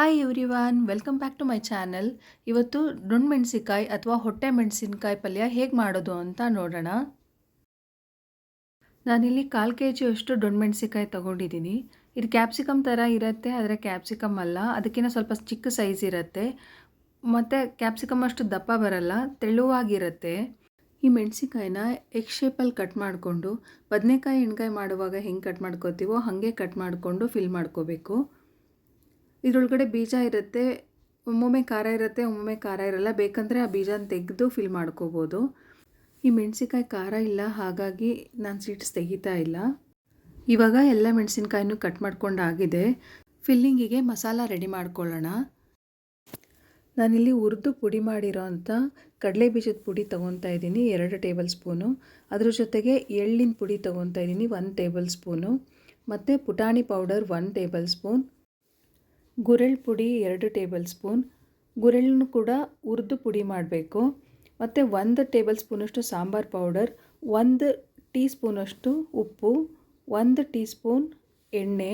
Hi everyone welcome back to my channel ಇವತ್ತು ಡೊಣ್ಣ ಮೆಣಸಿನ್ಕಾಯಿ ಅಥವಾ ಹೊಟ್ಟೆ ಮೆಣಸಿನ್ಕಾಯಿ ಪಲ್ಯ ಹೇಗೆ ಮಾಡೋದು ಅಂತ ನೋಡೋಣ. ನಾನಿಲ್ಲಿ ಕಾಲು ಕೆ ಜಿಯಷ್ಟು ಡೊಣ್ ಮೆಣಸಿನ್ಕಾಯಿ ತೊಗೊಂಡಿದ್ದೀನಿ. ಇದು ಕ್ಯಾಪ್ಸಿಕಮ್ ಥರ ಇರುತ್ತೆ, ಆದರೆ ಕ್ಯಾಪ್ಸಿಕಮ್ ಅಲ್ಲ. ಅದಕ್ಕಿಂತ ಸ್ವಲ್ಪ ಚಿಕ್ಕ ಸೈಜ್ ಇರುತ್ತೆ. ಮತ್ತು ಕ್ಯಾಪ್ಸಿಕಮ್ ಅಷ್ಟು ದಪ್ಪ ಬರಲ್ಲ, ತೆಳುವಾಗಿರುತ್ತೆ. ಈ ಮೆಣಸಿನ್ಕಾಯಿನ ಎಗ್ ಶೇಪಲ್ಲಿ ಕಟ್ ಮಾಡಿಕೊಂಡು, ಬದನೆಕಾಯಿ ಎಣ್ಗಾಯಿ ಮಾಡುವಾಗ ಹೆಂಗೆ ಕಟ್ ಮಾಡ್ಕೋತೀವೋ ಹಾಗೆ ಕಟ್ ಮಾಡಿಕೊಂಡು ಫಿಲ್ ಮಾಡ್ಕೋಬೇಕು. ಇದರೊಳಗಡೆ ಬೀಜ ಇರುತ್ತೆ, ಒಮ್ಮೊಮ್ಮೆ ಖಾರ ಇರುತ್ತೆ, ಒಮ್ಮೊಮ್ಮೆ ಖಾರ ಇರಲ್ಲ. ಬೇಕಂದರೆ ಆ ಬೀಜನ ತೆಗೆದು ಫಿಲ್ ಮಾಡ್ಕೋಬೋದು. ಈ ಮೆಣಸಿನ್ಕಾಯಿ ಖಾರ ಇಲ್ಲ, ಹಾಗಾಗಿ ನಾನು ಸೀಡ್ಸ್ ತೆಗಿತಾ ಇಲ್ಲ. ಇವಾಗ ಎಲ್ಲ ಮೆಣಸಿನ್ಕಾಯಿನೂ ಕಟ್ ಮಾಡ್ಕೊಂಡಾಗಿದೆ. ಫಿಲ್ಲಿಂಗಿಗೆ ಮಸಾಲ ರೆಡಿ ಮಾಡ್ಕೊಳ್ಳೋಣ. ನಾನಿಲ್ಲಿ ಹುರಿದು ಪುಡಿ ಮಾಡಿರೋ ಅಂಥ ಕಡಲೆ ಬೀಜದ ಪುಡಿ ತೊಗೊತಾ ಇದ್ದೀನಿ, ಎರಡು ಟೇಬಲ್ ಸ್ಪೂನು ಅದ್ರ ಜೊತೆಗೆ ಎಳ್ಳಿನ ಪುಡಿ ತೊಗೊತಾ ಇದ್ದೀನಿ ಒಂದು ಟೇಬಲ್ ಸ್ಪೂನು ಮತ್ತು ಪುಟಾಣಿ ಪೌಡರ್ ಒನ್ ಟೇಬಲ್ ಸ್ಪೂನ್ ಗುರೆಳ್ ಪುಡಿ ಎರಡು ಟೇಬಲ್ ಸ್ಪೂನ್. ಗುರೆಳ್ಳನ್ನು ಕೂಡ ಹುರಿದು ಪುಡಿ ಮಾಡಬೇಕು. ಮತ್ತು ಒಂದು ಟೇಬಲ್ ಸ್ಪೂನಷ್ಟು ಸಾಂಬಾರು ಪೌಡರ್, ಒಂದು ಟೀ ಸ್ಪೂನಷ್ಟು ಉಪ್ಪು, ಒಂದು ಟೀ ಸ್ಪೂನ್ ಎಣ್ಣೆ,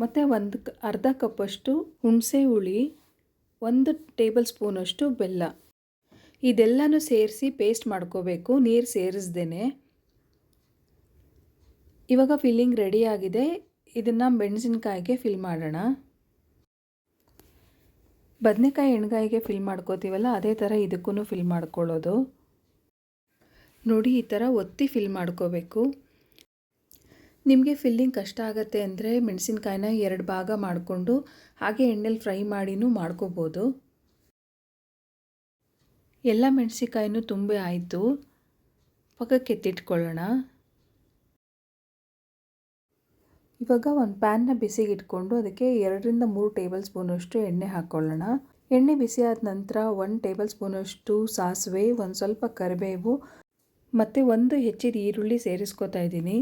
ಮತ್ತು ಒಂದು ಅರ್ಧ ಕಪ್ಪಷ್ಟು ಹುಣಸೆ ಹುಳಿ, ಒಂದು ಟೇಬಲ್ ಸ್ಪೂನಷ್ಟು ಬೆಲ್ಲ. ಇದೆಲ್ಲನೂ ಸೇರಿಸಿ ಪೇಸ್ಟ್ ಮಾಡ್ಕೋಬೇಕು, ನೀರು ಸೇರಿಸ್ದೇನೆ. ಇವಾಗ ಫಿಲ್ಲಿಂಗ್ ರೆಡಿ ಆಗಿದೆ. ಇದನ್ನು ಮೆಣಸಿನ್ಕಾಯಿಗೆ ಫಿಲ್ ಮಾಡೋಣ. ಬದನೆಕಾಯಿ ಎಣ್ಗಾಯಿಗೆ ಫಿಲ್ ಮಾಡ್ಕೋತೀವಲ್ಲ, ಅದೇ ಥರ ಇದಕ್ಕೂ ಫಿಲ್ ಮಾಡ್ಕೊಳ್ಳೋದು. ನೋಡಿ, ಈ ಥರ ಒತ್ತಿ ಫಿಲ್ ಮಾಡ್ಕೋಬೇಕು. ನಿಮಗೆ ಫಿಲ್ಲಿಂಗ್ ಕಷ್ಟ ಆಗುತ್ತೆ ಅಂದರೆ ಮೆಣಸಿನ್ಕಾಯಿನ ಎರಡು ಭಾಗ ಮಾಡಿಕೊಂಡು ಹಾಗೆ ಎಣ್ಣೆಲಿ ಫ್ರೈ ಮಾಡಿನೂ ಮಾಡ್ಕೋಬೋದು. ಎಲ್ಲ ಮೆಣಸಿನ್ಕಾಯಿನೂ ತುಂಬ ಆಯಿತು. ಪಕ್ಕಕ್ಕೆ ಎತ್ತಿಟ್ಕೊಳ್ಳೋಣ. ಇವಾಗ ಒಂದು ಪ್ಯಾನ್ನ ಬಿಸಿಗೆ ಇಟ್ಕೊಂಡು ಅದಕ್ಕೆ ಎರಡರಿಂದ ಮೂರು ಟೇಬಲ್ ಸ್ಪೂನಷ್ಟು ಎಣ್ಣೆ ಹಾಕ್ಕೊಳ್ಳೋಣ ಎಣ್ಣೆ ಬಿಸಿ ಆದ ನಂತರ ಒಂದು ಟೇಬಲ್ ಸ್ಪೂನಷ್ಟು ಸಾಸಿವೆ, ಒಂದು ಸ್ವಲ್ಪ ಕರಿಬೇವು ಮತ್ತು ಒಂದು ಹೆಚ್ಚಿದ ಈರುಳ್ಳಿ ಸೇರಿಸ್ಕೊತಾ ಇದ್ದೀನಿ.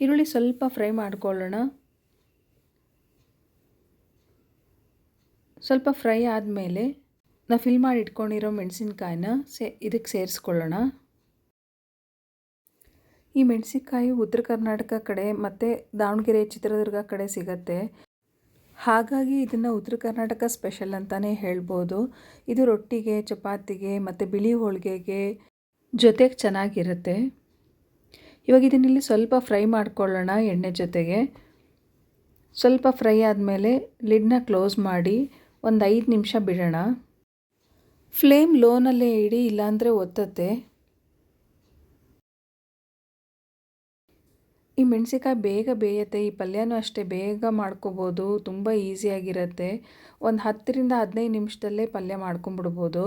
ಈರುಳ್ಳಿ ಸ್ವಲ್ಪ ಫ್ರೈ ಮಾಡ್ಕೊಳ್ಳೋಣ. ಸ್ವಲ್ಪ ಫ್ರೈ ಆದಮೇಲೆ ನಾವು ಫಿಲ್ ಮಾಡಿ ಇಟ್ಕೊಂಡಿರೋ ಮೆಣಸಿನ್ಕಾಯಿನ ಸೇ ಇದಕ್ಕೆ ಸೇರಿಸ್ಕೊಳ್ಳೋಣ. ಈ ಮೆಣಸಿನಕಾಯಿ ಉತ್ತರ ಕರ್ನಾಟಕ ಕಡೆ ಮತ್ತು ದಾವಣಗೆರೆ, ಚಿತ್ರದುರ್ಗ ಕಡೆ ಸಿಗತ್ತೆ. ಹಾಗಾಗಿ ಇದನ್ನು ಉತ್ತರ ಕರ್ನಾಟಕ ಸ್ಪೆಷಲ್ ಅಂತಲೇ ಹೇಳ್ಬೋದು. ಇದು ರೊಟ್ಟಿಗೆ, ಚಪಾತಿಗೆ ಮತ್ತು ಬಿಳಿ ಹೋಳಿಗೆಗೆ ಜೊತೆಗೆ ಚೆನ್ನಾಗಿರುತ್ತೆ. ಇವಾಗ ಇದನ್ನಿಲ್ಲಿ ಸ್ವಲ್ಪ ಫ್ರೈ ಮಾಡ್ಕೊಳ್ಳೋಣ ಎಣ್ಣೆ ಜೊತೆಗೆ. ಸ್ವಲ್ಪ ಫ್ರೈ ಆದಮೇಲೆ ಲಿಡ್ನ ಕ್ಲೋಸ್ ಮಾಡಿ ಒಂದು ಐದು ನಿಮಿಷ ಬಿಡೋಣ. ಫ್ಲೇಮ್ ಲೋನಲ್ಲೇ ಇಡಿ, ಇಲ್ಲಾಂದರೆ ಒತ್ತತ್ತೆ. ಈ ಮೆಣಸಿನ್ಕಾಯಿ ಬೇಗ ಬೇಯುತ್ತೆ, ಈ ಪಲ್ಯನೂ ಅಷ್ಟೇ ಬೇಗ ಮಾಡ್ಕೋಬೋದು, ತುಂಬ ಈಸಿಯಾಗಿರುತ್ತೆ ಒಂದು ಹತ್ತರಿಂದ ಹದಿನೈದು ನಿಮಿಷದಲ್ಲೇ ಪಲ್ಯ ಮಾಡ್ಕೊಂಬಿಡ್ಬೋದು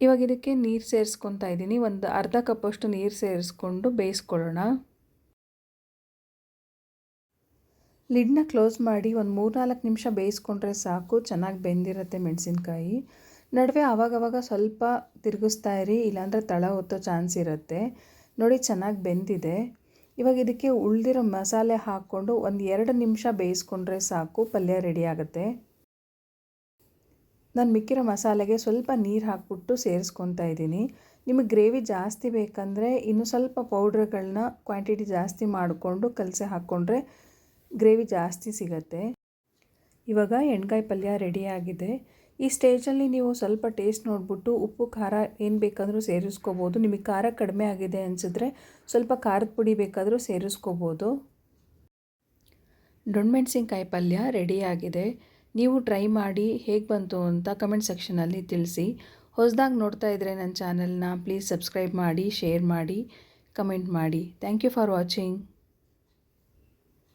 ಇವಾಗ ಇದಕ್ಕೆ ನೀರು ಸೇರಿಸ್ಕೊತಾ ಇದ್ದೀನಿ. ಒಂದು ಅರ್ಧ ಕಪ್ಪಷ್ಟು ನೀರು ಸೇರಿಸ್ಕೊಂಡು ಬೇಯಿಸ್ಕೊಳ್ಳೋಣ. ಲಿಡ್ನ ಕ್ಲೋಸ್ ಮಾಡಿ ಒಂದು ಮೂರ್ನಾಲ್ಕು ನಿಮಿಷ ಬೇಯಿಸ್ಕೊಂಡ್ರೆ ಸಾಕು, ಚೆನ್ನಾಗಿ ಬೆಂದಿರುತ್ತೆ ಮೆಣಸಿನ್ಕಾಯಿ. ನಡುವೆ ಆವಾಗವಾಗ ಸ್ವಲ್ಪ ತಿರುಗಿಸ್ತಾ ಇರಿ, ಇಲ್ಲಾಂದರೆ ತಳ ಹೊತ್ತೋ ಚಾನ್ಸ್ ಇರುತ್ತೆ. ನೋಡಿ ಚೆನ್ನಾಗಿ ಬೆಂದಿದೆ. ಇವಾಗ ಇದಕ್ಕೆ ಉಳಿದಿರೋ ಮಸಾಲೆ ಹಾಕ್ಕೊಂಡು ಒಂದು ಎರಡು ನಿಮಿಷ ಬೇಯಿಸ್ಕೊಂಡ್ರೆ ಸಾಕು, ಪಲ್ಯ ರೆಡಿ ಆಗುತ್ತೆ. ನಾನು ಮಿಕ್ಕಿರೋ ಮಸಾಲೆಗೆ ಸ್ವಲ್ಪ ನೀರು ಹಾಕ್ಬಿಟ್ಟು ಸೇರಿಸ್ಕೊತಾ ಇದ್ದೀನಿ. ನಿಮಗೆ ಗ್ರೇವಿ ಜಾಸ್ತಿ ಬೇಕಂದರೆ ಇನ್ನು ಸ್ವಲ್ಪ ಪೌಡ್ರ್ಗಳನ್ನ ಕ್ವಾಂಟಿಟಿ ಜಾಸ್ತಿ ಮಾಡಿಕೊಂಡು ಕಲಸಿ ಹಾಕ್ಕೊಂಡ್ರೆ ಗ್ರೇವಿ ಜಾಸ್ತಿ ಸಿಗತ್ತೆ. ಇವಾಗ ಎಣ್ಗಾಯಿ ಪಲ್ಯ ರೆಡಿಯಾಗಿದೆ ಈ ಸ್ಟೇಜಲ್ಲಿ ನೀವು ಸ್ವಲ್ಪ ಟೇಸ್ಟ್ ನೋಡಿಬಿಟ್ಟು ಉಪ್ಪು, ಖಾರ ಏನು ಬೇಕಾದರೂ ಸೇರಿಸ್ಕೋಬೋದು. ನಿಮಗೆ ಖಾರ ಕಡಿಮೆ ಆಗಿದೆ ಅನಿಸಿದ್ರೆ ಸ್ವಲ್ಪ ಖಾರದ ಪುಡಿ ಬೇಕಾದರೂ ಸೇರಿಸ್ಕೋಬೋದು. ಡೊಣ್ಮೆಣ್ಸಿನ್ಕಾಯಿ ಪಲ್ಯ ರೆಡಿಯಾಗಿದೆ ನೀವು ಟ್ರೈ ಮಾಡಿ ಹೇಗೆ ಬಂತು ಅಂತ ಕಮೆಂಟ್ ಸೆಕ್ಷನಲ್ಲಿ ತಿಳಿಸಿ. ಹೊಸದಾಗಿ ನೋಡ್ತಾ ಇದ್ದರೆ ನನ್ನ ಚಾನಲ್ನ ಪ್ಲೀಸ್ ಸಬ್ಸ್ಕ್ರೈಬ್ ಮಾಡಿ ಶೇರ್ ಮಾಡಿ ಕಮೆಂಟ್ ಮಾಡಿ. Thank you for watching